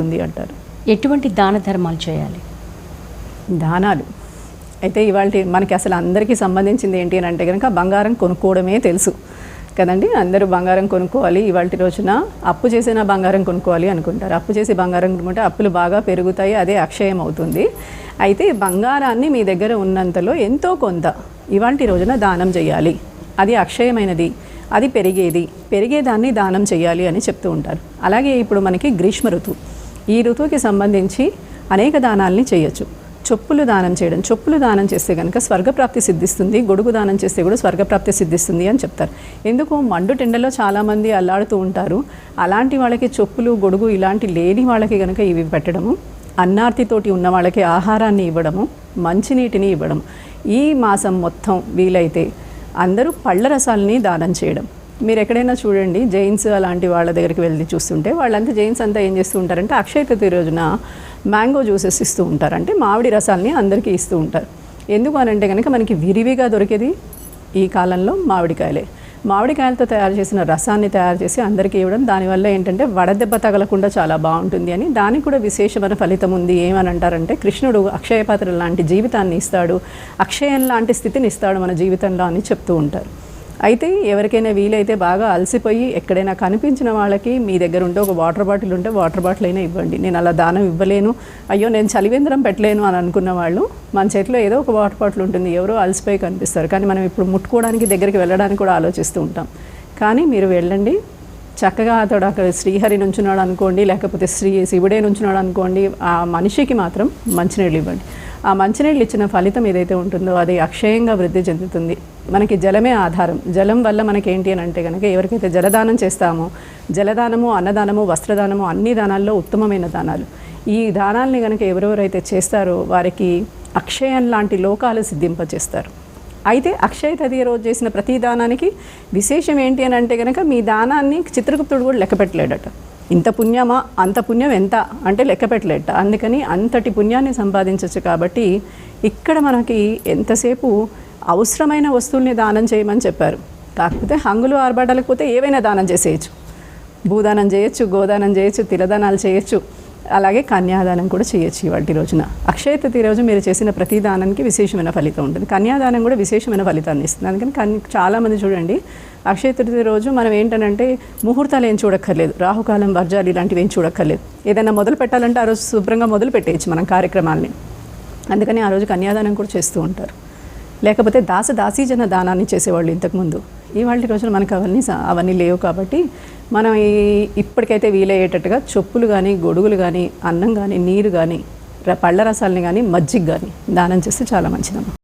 ఉంది అంటారు. ఎటువంటి దాన ధర్మాలు చేయాలి? దానాలు. అయితే ఇవాళ మనకి అసలు అందరికీ సంబంధించింది ఏంటి అని అంటే కనుక బంగారం కొనుక్కోవడమే తెలుసు. కదండి? అందరూ బంగారం కొనుక్కోవాలి. ఇవాళ రోజున అప్పు చేసిన బంగారం కొనుక్కోవాలి అనుకుంటారు. అప్పు చేసి బంగారం కొనుక్కుంటే అప్పులు బాగా పెరుగుతాయి. అదే అక్షయం అవుతుంది. అయితే బంగారాన్ని మీ దగ్గర ఉన్నంతలో ఎంతో కొంత ఇవాళ రోజున దానం చేయాలి. అది అక్షయమైనది. అది పెరిగేది. పెరిగేదాన్ని దానం చేయాలి అని చెప్తూ ఉంటారు. అలాగే ఇప్పుడు మనకి గ్రీష్మ ఋతువు ఈ ఋతువుకి సంబంధించి అనేక దానాల్ని చేయొచ్చు. చొప్పులు దానం చేయడం చొప్పులు దానం చేస్తే కనుక స్వర్గప్రాప్తి సిద్ధిస్తుంది గొడుగు దానం చేస్తే కూడా స్వర్గప్రాప్తి సిద్ధిస్తుంది అని చెప్తారు. ఎందుకు మండు టెండలో చాలామంది అల్లాడుతూ ఉంటారు అలాంటి వాళ్ళకి చొప్పులు గొడుగు ఇలాంటి లేని వాళ్ళకి కనుక ఇవి పెట్టడము అన్నార్తితోటి ఉన్న వాళ్ళకి ఆహారాన్ని ఇవ్వడము మంచినీటిని ఇవ్వడం ఈ మాసం మొత్తం వీలైతే అందరూ పళ్ళ రసాలని దానం చేయడం. మీరు ఎక్కడైనా చూడండి జైన్స్ అలాంటి వాళ్ళ దగ్గరికి వెళ్ళి చూస్తుంటే వాళ్ళంతా జైన్స్ అంతా ఏం చేస్తూ ఉంటారంటే అక్షయ తృతీయ రోజున మ్యాంగో జ్యూసెస్ ఇస్తూ ఉంటారు. అంటే మామిడి రసాలని అందరికీ ఇస్తూ ఉంటారు. ఎందుకు అని అంటే కనుక మనకి విరివిగా దొరికేది ఈ కాలంలో మామిడికాయలే. మామిడికాయలతో తయారు చేసిన రసాన్ని తయారు చేసి అందరికీ ఇవ్వడం దానివల్ల ఏంటంటే వడదెబ్బ తగలకుండా చాలా బాగుంటుంది అని. దానికి కూడా విశేషమైన ఫలితం ఉంది. ఏమని అంటారంటే కృష్ణుడు అక్షయ పాత్ర లాంటి జీవితాన్ని ఇస్తాడు. అక్షయం లాంటి స్థితిని ఇస్తాడు మన జీవితంలో అని చెప్తూ ఉంటారు. అయితే ఎవరికైనా వీలైతే బాగా అలసిపోయి ఎక్కడైనా కనిపించిన వాళ్ళకి మీ దగ్గర ఉంటే ఒక వాటర్ బాటిల్ ఉంటే వాటర్ బాటిల్ అయినా ఇవ్వండి. నేను అలా దానం ఇవ్వలేను. అయ్యో నేను చలివేంద్రం పెట్టలేను అని అనుకున్న వాళ్ళు మన చేతిలో ఏదో ఒక వాటర్ బాటిల్ ఉంటుంది. ఎవరో అలసిపోయి కనిపిస్తారు. కానీ మనం ఇప్పుడు ముట్టుకోవడానికి దగ్గరికి వెళ్ళడానికి కూడా ఆలోచిస్తూ ఉంటాం. కానీ మీరు వెళ్ళండి. చక్కగా అతడు అక్కడ శ్రీహరి నుంచున్నాడు అనుకోండి లేకపోతే శ్రీ శివుడే నుంచున్నాడు అనుకోండి ఆ మనిషికి మాత్రం మంచినీళ్ళు ఇవ్వండి. ఆ మంచినీళ్ళు ఇచ్చిన ఫలితం ఏదైతే ఉంటుందో అది అక్షయంగా వృద్ధి చెందుతుంది. మనకి జలమే ఆధారం. జలం వల్ల మనకి ఏంటి అని అంటే కనుక ఎవరికైతే జలదానం చేస్తామో జలదానము అన్నదానము వస్త్రదానము అన్ని దానాల్లో ఉత్తమమైన దానాలు. ఈ దానాల్ని కనుక ఎవరెవరైతే చేస్తారో వారికి అక్షయం లాంటి లోకాలు సిద్ధింపచేస్తారు అయితే అక్షయ తదియ రోజు చేసిన ప్రతి దానానికి విశేషం ఏంటి అని అంటే కనుక మీ దానాన్ని చిత్రగుప్తుడు కూడా లెక్క పెట్టలేడట ఇంత పుణ్యమా? అంత పుణ్యం ఎంత? అంటే లెక్క పెట్టలేట. అందుకని అంతటి పుణ్యాన్ని సంపాదించవచ్చు కాబట్టి ఇక్కడ మనకి ఎంతసేపు అవసరమైన వస్తువుల్ని దానం చేయమని చెప్పారు. కాకపోతే హంగులు ఆర్భాటాలకు పోతే ఏవైనా దానం చేసేయచ్చు. భూదానం చేయొచ్చు గోదానం చేయొచ్చు తిలదానాలు చేయొచ్చు. అలాగే కన్యాదానం కూడా చేయొచ్చు ఇవాటి రోజున. అక్షయ తృతీయ రోజు మీరు చేసిన ప్రతి దానానికి విశేషమైన ఫలితం ఉంటుంది. కన్యాదానం కూడా విశేషమైన ఫలితాన్ని ఇస్తుంది. అందుకని కన్ చాలామంది చూడండి అక్షయ తృతీయ రోజు మనం ఏంటనంటే ముహూర్తాలు ఏం చూడక్కర్లేదు. రాహుకాలం వర్జాలు ఇలాంటివి ఏం చూడక్కర్లేదు. ఏదైనా మొదలు పెట్టాలంటే ఆ రోజు శుభ్రంగా మొదలు పెట్టేయచ్చు మనం కార్యక్రమాల్ని. అందుకని ఆ రోజు కన్యాదానం కూడా చేస్తూ ఉంటారు. లేకపోతే దాస దాసీజన దానాన్ని చేసేవాళ్ళు ఇంతకుముందు ఇవాళ రోజున మనకు అవన్నీ అవన్నీ లేవు కాబట్టి మనం ఈ ఇప్పటికైతే వీలయ్యేటట్టుగా చొప్పులు కానీ గొడుగులు కానీ అన్నం కానీ నీరు కానీ పళ్ళ రసాలని కానీ మజ్జిగ కానీ దానం చేస్తే చాలా మంచిదమ్మా.